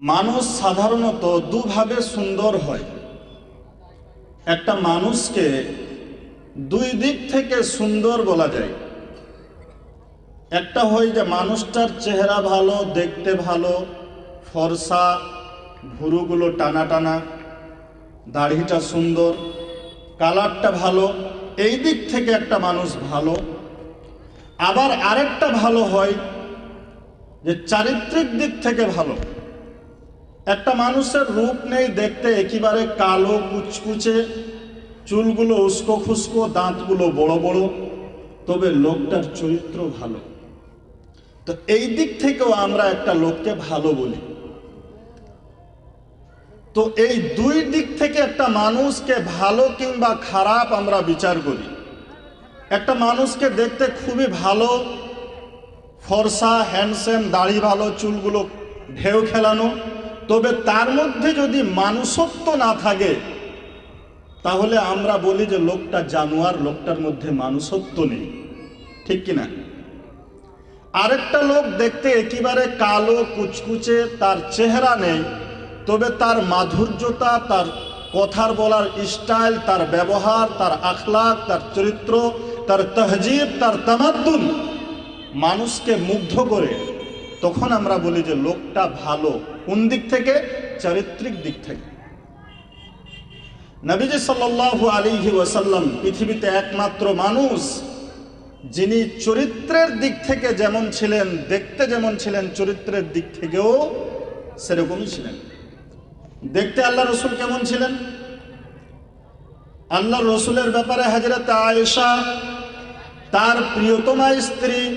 মানুষ সাধারণত দুভাবে সুন্দর হয়। একটা মানুষকে দুই দিক থেকে সুন্দর বলা যায়। একটা হয় যে মানুষটার চেহারা ভালো, দেখতে ভালো, ফর্সা, ভুরুগুলো টানা টানা, দাড়িটা সুন্দর, কালারটা ভালো, এই দিক থেকে একটা মানুষ ভালো। আবার আরেকটা ভালো হয় যে চারিত্রিক দিক থেকে ভালো। একটা মানুষের রূপ নেই দেখতে, একেবারে কালো কুচকুচে, চুলগুলো উস্কো খুস্কো, দাঁতগুলো বড় বড়। তবে লোকটার চরিত্র ভালো। তো এই দিক থেকেও আমরা একটা লোককে ভালো বলি। তো এই দুই দিক থেকে একটা মানুষকে ভালো কিংবা খারাপ আমরা বিচার করি। একটা মানুষকে দেখতে খুবই ভালো, ফর্সা হ্যান্ডসেম দাড়ি ভালো, চুলগুলো ঢেউ খেলানো। তবে তার মধ্যে যদি মানুষত্ব না থাকে, তাহলে আমরা বলি যে লোকটা জানোয়ার, লোকটার মধ্যে মানুষত্ব নেই। ঠিক কিনা? আরেকটা লোক দেখতে একেবারে কালো, কুচকুচে, তার চেহারা নেই, তবে তার মাধুর্যতা, তার কথার বলার স্টাইল, তার ব্যবহার, তার আখলাক তার চরিত্র, তার তহজিব, তার তামাদ্দুন মানুষকে মুগ্ধ করে। তখন আমরা বলি যে লোকটা ভালো। কোন দিক থেকে? চারিত্রিক দিক থেকে। নবীজি সাল্লাল্লাহু আলাইহি ওয়াসাল্লাম পৃথিবীতে একমাত্র মানুষ, যিনি চরিত্রের দিক থেকে যেমন ছিলেন, দেখতে যেমন ছিলেন, চরিত্রের দিক থেকেও সেরকমই ছিলেন। দেখতে আল্লাহ রসুল কেমন ছিলেন? আল্লাহ রসুলের ব্যাপারে হাজরত আয়েশা, তার প্রিয়তমা স্ত্রী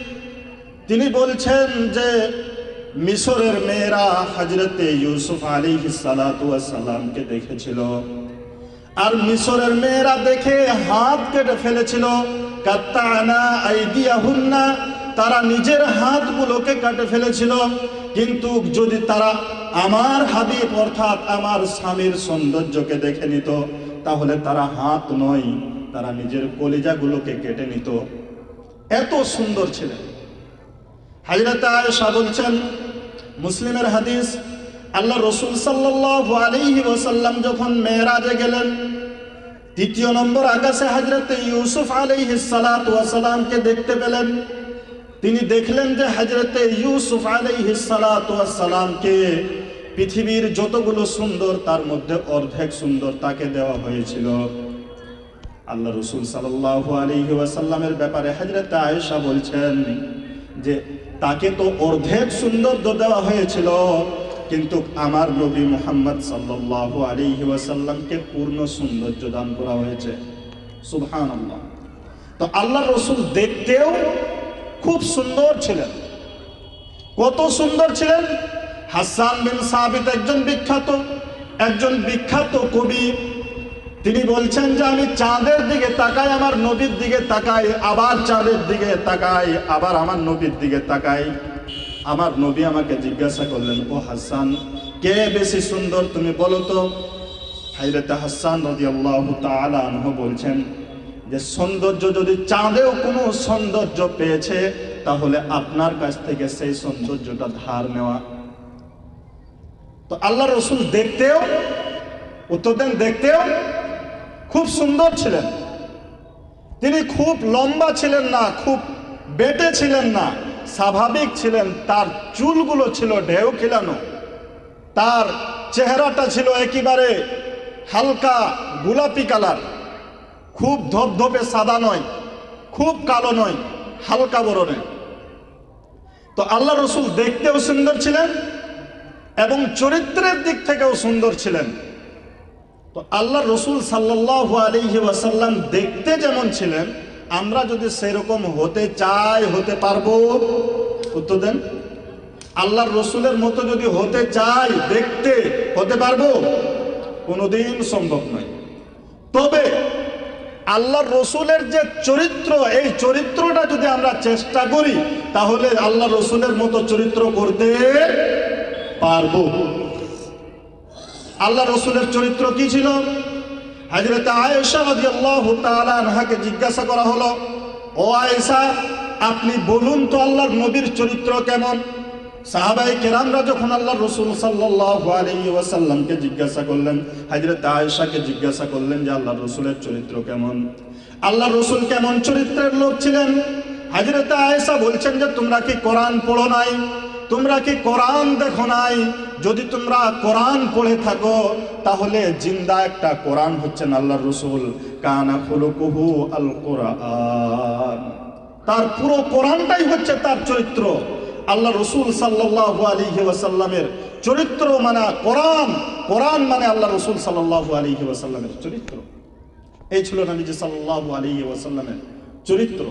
তিনি বলছেন যে মিশরের মেয়েরা হজরতে ইউসুফ আলী সালাতামকে দেখেছিল। আর মিশরের মেয়েরা দেখে হাত কেটে ফেলেছিল। তারা নিজের হাতগুলোকে কাটে ফেলেছিল। কিন্তু যদি তারা আমার হাবিব অর্থাৎ আমার স্বামীর সৌন্দর্যকে দেখে নিত, তাহলে তারা হাত নয়, তারা নিজের কলিজাগুলোকে কেটে নিত। এত সুন্দর ছিলেন হাজরত আয়েশা বলছেন, মুসলিমের হাদিস, আল্লাহ রসুল সাল্লাল্লাহু আলাইহি ওয়াসাল্লাম যখন মেয়েরাজে গেলেন তৃতীয় নম্বর আকাশে হাজরতে ইউসুফ আলাইহি সালাতু ওয়াসালামকে দেখতে পেলেন। তিনি দেখলেন যে হাজরতে ইউসুফ আলাইহি সালাতু ওয়াসালামকে পৃথিবীর যতগুলো সুন্দর, তার মধ্যে অর্ধেক সুন্দর তাকে দেওয়া হয়েছিল। আল্লাহ রসুল সাল্লাল্লাহু আলাইহি ওয়াসাল্লামের ব্যাপারে হযরত আয়েশা বলছেন যে তাকে তো অর্ধেক সৌন্দর্য দেওয়া হয়েছিল, কিন্তু আমার নবী মুহাম্মদ সাল্লাল্লাহু আলাইহি ওয়াসাল্লামকে পূর্ণ সৌন্দর্য দান করা হয়েছে। সুবহানাল্লাহ। তো আল্লাহ রসুল দেখতেও খুব সুন্দর ছিলেন। কত সুন্দর ছিলেন? হাসান বিন সাবিত একজন বিখ্যাত একজন বিখ্যাত কবি তিনি বলছেন যে আমি চাঁদের দিকে তাকাই, আমার নবীর দিকে তাকাই, আবার চাঁদের দিকে তাকাই, আবার আমার নবীর দিকে তাকাই। আমার নবী আমাকে জিজ্ঞাসা করলেন, ও হাসান, কে বেশি সুন্দর তুমি বলো তো? হাইরতে হাসান রদি আল্লাহ আনহ বলছেন যে, সৌন্দর্য যদি চাঁদেও কোনো সৌন্দর্য পেয়েছে, তাহলে আপনার কাছ থেকে সেই সৌন্দর্যটা ধার নেওয়া। তো আল্লাহ রসুল দেখতেও উত্তর দেন দেখতেও খুব সুন্দর ছিলেন। তিনি খুব লম্বা ছিলেন না, খুব বেটে ছিলেন না, স্বাভাবিক ছিলেন, তার চুলগুলো ছিল ঢেউ খিলানো। তার চেহারাটা ছিল একেবারে হালকা গোলাপি কালার। খুব ধপধপে সাদা নয়, খুব কালো নয়, হালকা বরণে তো আল্লাহ রসুল দেখতেও সুন্দর ছিলেন এবং চরিত্রের দিক থেকেও সুন্দর ছিলেন। আল্লাহ রসুল সাল্লাহ আলহি ওয়াসাল্লাম দেখতে যেমন ছিলেন, আমরা যদি সেরকম হতে চাই, হতে পারব? উত্তর দেন। আল্লাহর রসুলের মতো যদি হতে চাই, দেখতে হতে পারব? কোনোদিন সম্ভব নয়। তবে আল্লাহর রসুলের যে চরিত্র, এই চরিত্রটা যদি আমরা চেষ্টা করি, তাহলে আল্লাহ রসুলের মতো চরিত্র করতে পারব। আল্লাহ রসুলের চরিত্র কি ছিল? হাজরত আয়েশা রাদিয়াল্লাহু তাআলা আনহাকে জিজ্ঞাসা করা হলো, ও আয়েশা, আপনি বলুন তো আল্লাহর নবীর চরিত্র কেমন? সাহাবাই কেরামরা যখন আল্লাহ রসুল সাল্লাহ আলী ওয়াসাল্লামকে জিজ্ঞাসা করলেন হাজরত আয়েশাকে জিজ্ঞাসা করলেন যে আল্লাহ রসুলের চরিত্র কেমন? আল্লাহ রসুল কেমন চরিত্রের লোক ছিলেন? হাজরত আয়েশা বলছেন যে, তোমরা কি কোরআন পড়ো নাই? তোমরা কি কোরআন দেখো নাই? যদি তোমরা কোরআন পড়ে থাকো, তাহলে জিন্দা একটা কোরআন হচ্ছেন আল্লাহ রসুল। কানা ফুলকুহু আল কোরআন তার পুরো কোরআনটাই হচ্ছে তার চরিত্র। আল্লাহ রসুল সাল্লাহ আলী ওয়াসাল্লামের চরিত্র মানে কোরআন। কোরআন মানে আল্লাহ রসুল সাল্লাহ আলিহি ওয়াসাল্লামের চরিত্র। এই ছিল নবীজি সাল্লাহ আলিহি ওয়াসাল্লামের চরিত্র।